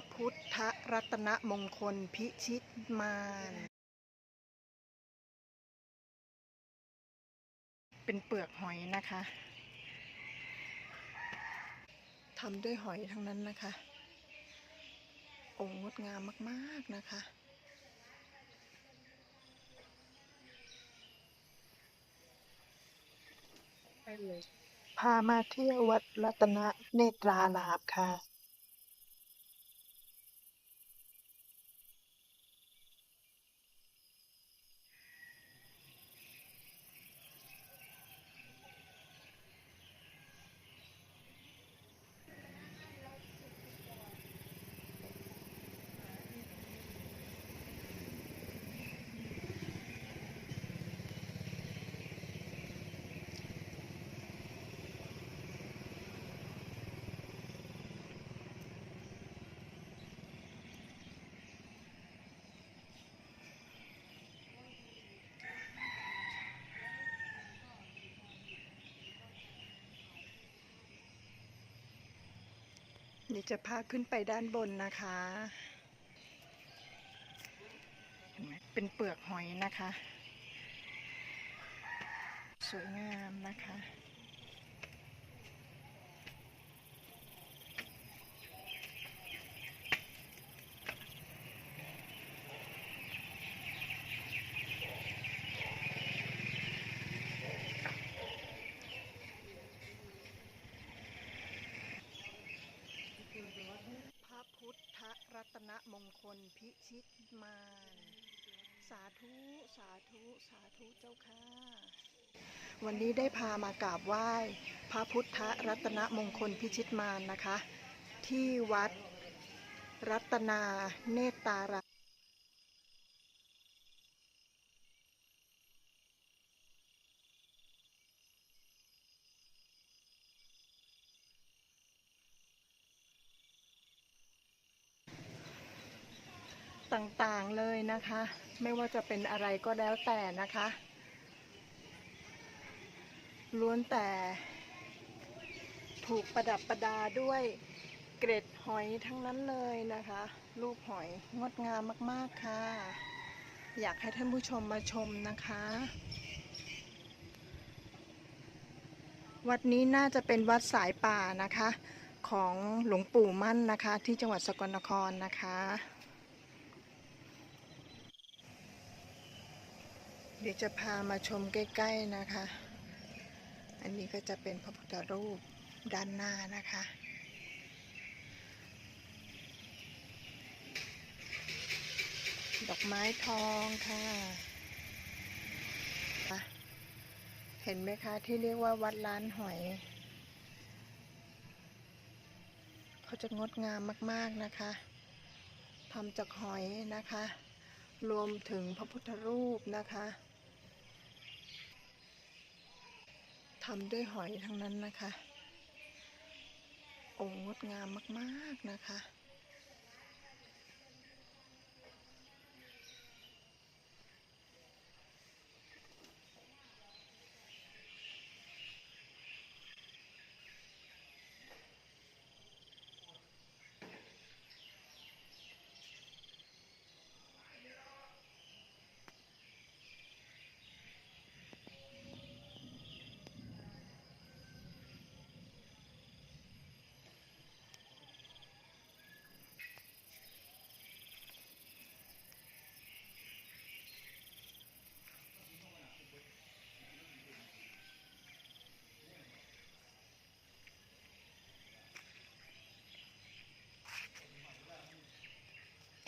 ระพุทธรัตนมงคลพิชิตมารเป็นเปลือกหอยนะคะทำด้วยหอยทั้งนั้นนะคะโอ้งดงามมากๆนะคะพามาเที่ยววัดรัตนเนตราลาบค่ะ เดี๋ยวจะพาขึ้นไปด้านบนนะคะเห็นไหมเป็นเปลือกหอยนะคะ สวยงามนะคะ พระพุทธรัตนมงคลพิชิตมารสา ธุสาธุสาธุเจ้าค่ะ วันนี้ได้พามากราบไหว้พระพุทธรัตนมงคลพิชิตมารนะคะ ที่วัดรัตนาเนตรารามต่างๆเลยนะคะ ไม่ว่าจะเป็นอะไรก็แล้วแต่นะคะ ล้วนแต่ถูกประดับประดาด้วยเกร็ดหอยทั้งนั้นเลยนะคะ รูปหอยงดงามมากๆค่ะ อยากให้ท่านผู้ชมมาชมนะคะ วัดนี้น่าจะเป็นวัดสายป่านะคะ ของหลวงปู่มั่นนะคะ ที่จังหวัดสกลนครนะคะ เดี๋ยวจะพามาชมใกล้ๆนะคะ อันนี้ก็จะเป็นพระพุทธรูปด้านหน้านะคะ ดอกไม้ทองค่ะะเห็นไหมคะที่เรียกว่าวัดล้านหอย เขาจะงดงามมากๆนะคะทำจากหอยนะคะ รวมถึงพระพุทธรูปนะคะ ทำด้วยหอยทั้งนั้นนะคะโอ้งดงามมาก ๆนะคะ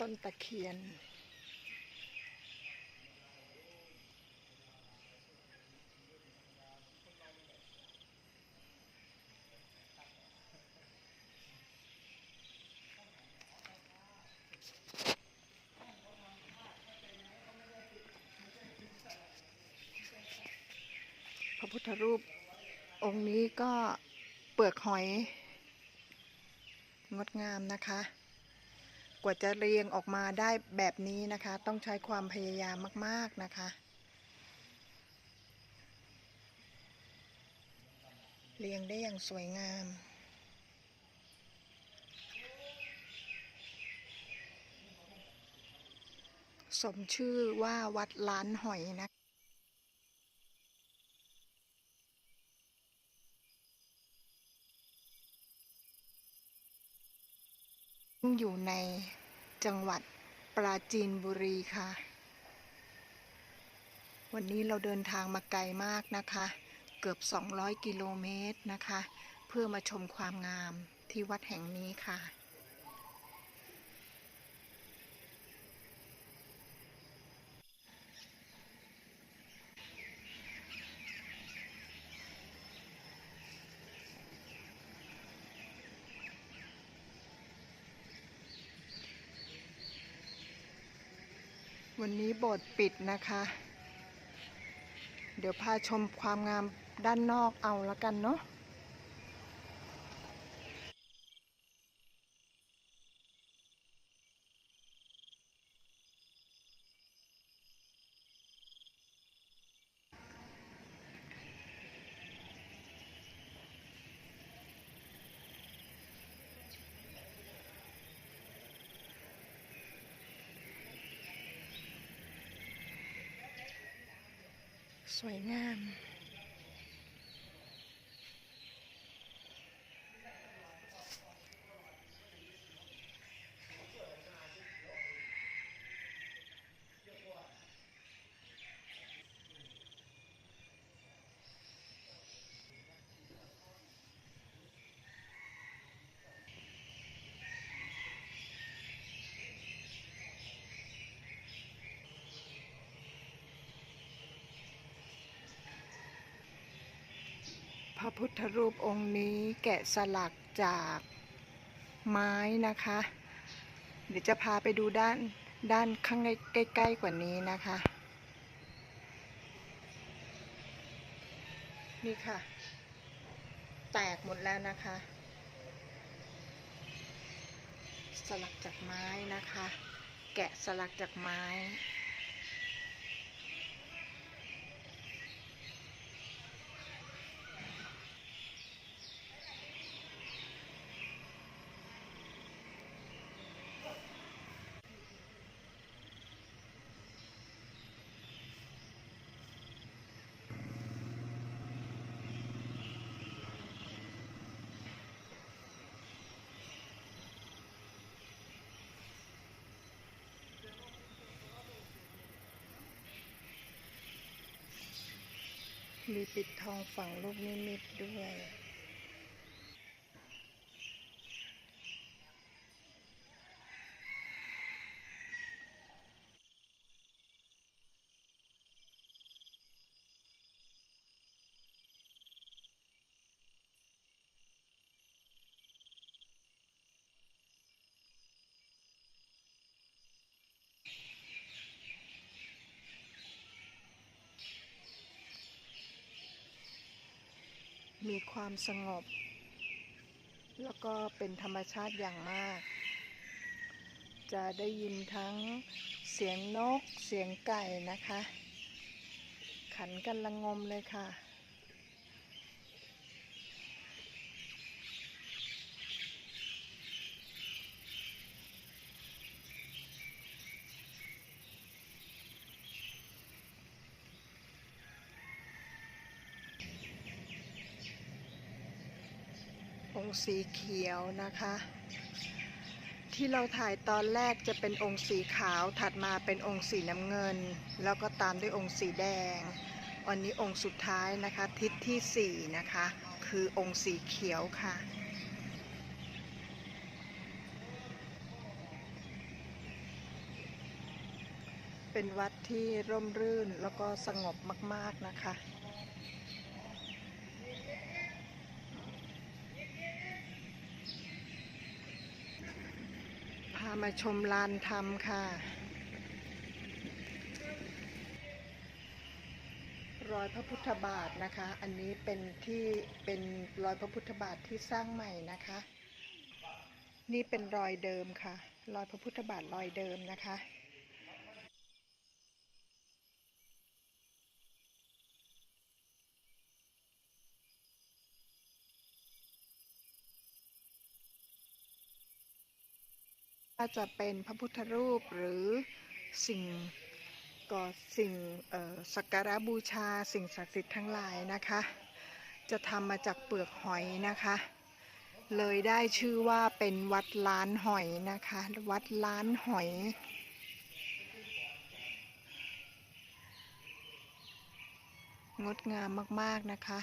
ต้นตะเคียน พระพุทธรูปองค์นี้ก็เปลือกหอย งดงามนะคะ กว่าจะเรียงออกมาได้แบบนี้นะคะ ต้องใช้ความพยายามมาก ๆนะคะ เรียงได้อย่างสวยงามสมชื่อว่าวัดล้านหอยนะคะ อยู่ในจังหวัดปราจีนบุรีค่ะ วันนี้เราเดินทางมาไกลมากนะคะ เกือบ 200 กิโลเมตรนะคะ เพื่อมาชมความงามที่วัดแห่งนี้ค่ะ วันนี้โบสถ์ปิดนะคะ เดี๋ยวพาชมความงามด้านนอกเอาละกันเนาะ สวยงาม ระพุทธรูปองค์นี้แกะสลักจากไม้นะคะ เดี๋ยวจะพาไปดูด้านด้านข้างใกล้ๆกว่านี้นะคะ นี่ค่ะ แตกหมดแล้วนะคะ สลักจากไม้นะคะ แกะสลักจากไม้ มีปิดทองฝั่งลูกนิมิตด้วย มีความสงบ แล้วก็เป็นธรรมชาติอย่างมาก จะได้ยินทั้งเสียงนกเสียงไก่นะคะ ขันกันละงมเลยค่ะ ค์สีเขียวนะคะ ที่เราถ่ายตอนแรกจะเป็นองค์สีขาวถัดมาเป็นองค์สีน้ำเงิน แล้วก็ตามด้วยองค์สีแดงวันนี้องค์สุดท้ายนะคะ ทิศที่สี่นะคะ คือองค์สีเขียวค่ะเป็นวัดที่ร่มรื่นแล้วก็สงบมาก ๆ นะคะ มาชมลานธรรมค่ะ รอยพระพุทธบาทนะคะ อันนี้เป็นที่เป็นรอยพระพุทธบาทที่สร้างใหม่นะคะ นี่เป็นรอยเดิมค่ะ รอยพระพุทธบาทรอยเดิมนะคะ ถ้าจะเป็นพระพุทธรูปหรือสิ่งก่อสิ่งสักการะบูชาสิ่งศักดิ์สิทธิ์ทั้งหลายนะคะ จะทำมาจากเปลือกหอยนะคะ เลยได้ชื่อว่าเป็นวัดล้านหอยนะคะ วัดล้านหอยงดงามมาก ๆ นะคะ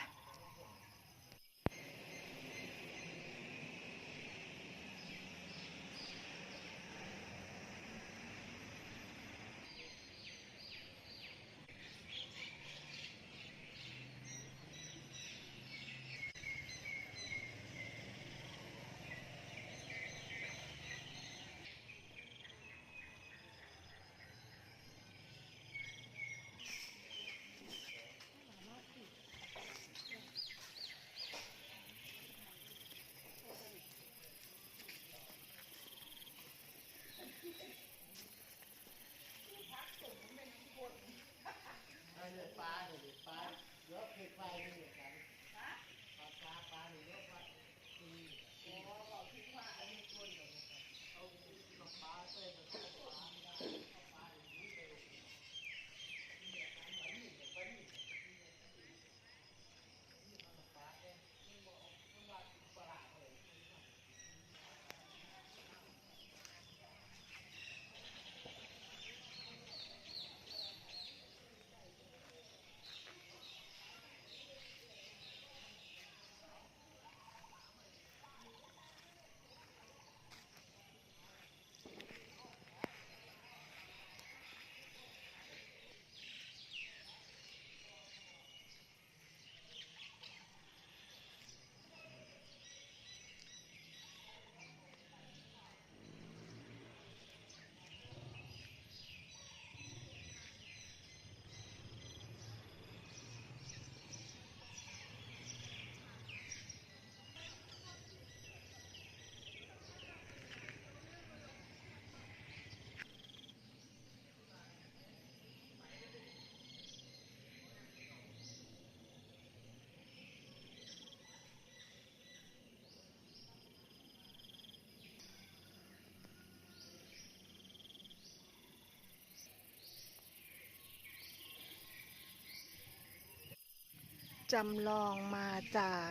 จำลองมาจาก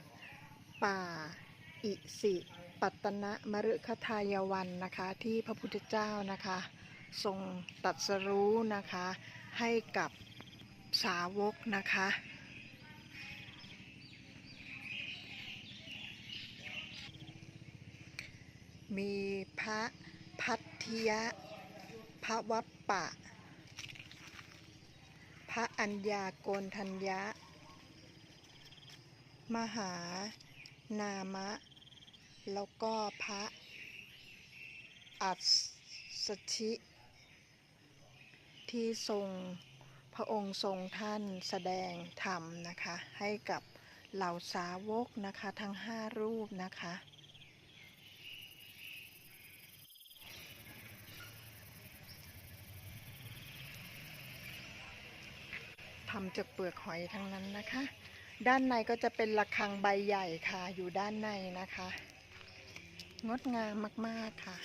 ป่าอิสิปัตนะมฤคทายวันนะคะ ที่พระพุทธเจ้านะคะ ทรงตรัสรู้นะคะ ให้กับสาวกนะคะ มีพระพัทธิยะ พระวัปปะ พระอัญญาโกนทัญญะ มหานามะ แล้วก็พระอัศชิที่ทรงพระองค์ทรงท่านแสดงธรรมนะคะ ให้กับเหล่าสาวกนะคะทั้งห้ารูปนะคะ ทำจากเปลือกหอยทั้งนั้นนะคะ ด้านในก็จะเป็นระฆังใบใหญ่ค่ะ อยู่ด้านในนะคะ งดงามมาก ๆ ค่ะ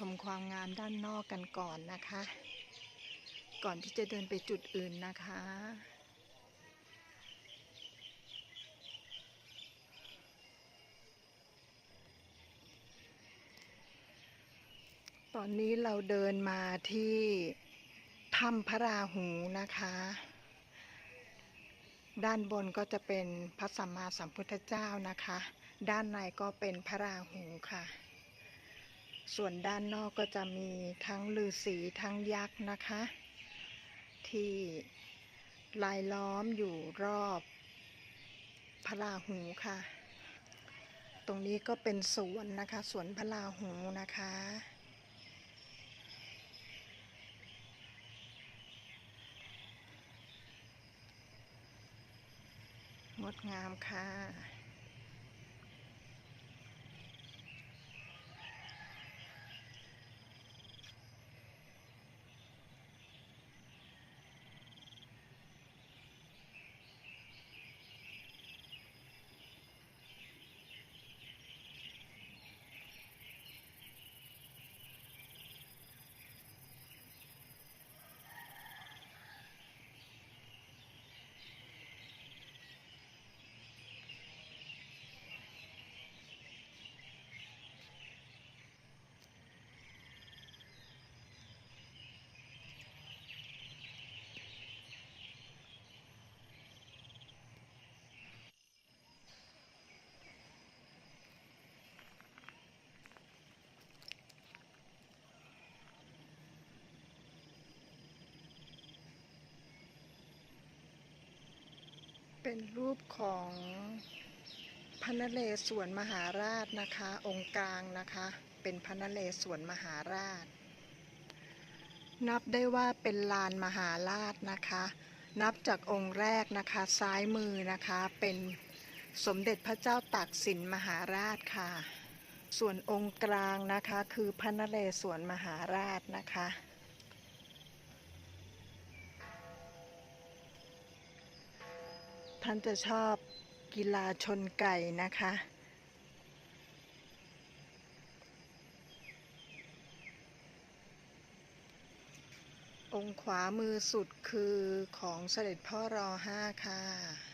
ชมความงามด้านนอกกันก่อนนะคะ ก่อนที่จะเดินไปจุดอื่นนะคะ ตอนนี้เราเดินมาที่ถ้ำพระราหูนะคะ ด้านบนก็จะเป็นพระสัมมาสัมพุทธเจ้านะคะ ด้านในก็เป็นพระราหูค่ะ ส่วนด้านนอกก็จะมีทั้งฤาษีทั้งยักษ์นะคะ ที่ลายล้อมอยู่รอบพระราหูค่ะ ตรงนี้ก็เป็นสวนนะคะสวนพระราหูนะคะงดงามค่ะ เป็นรูปของพระนเรศวรมหาราชนะคะ องค์กลางนะคะ เป็นพระนเรศวรมหาราช นับได้ว่าเป็นลานมหาราชนะคะ นับจากองค์แรกนะคะซ้ายมือนะคะเป็นสมเด็จพระเจ้าตากสินมหาราชค่ะ ส่วนองค์กลางนะคะคือพระนเรศวรมหาราชนะคะ ท่านจะชอบกีฬาชนไก่นะคะ องขวามือสุดคือของเสด็จพ่อรอห้าค่ะ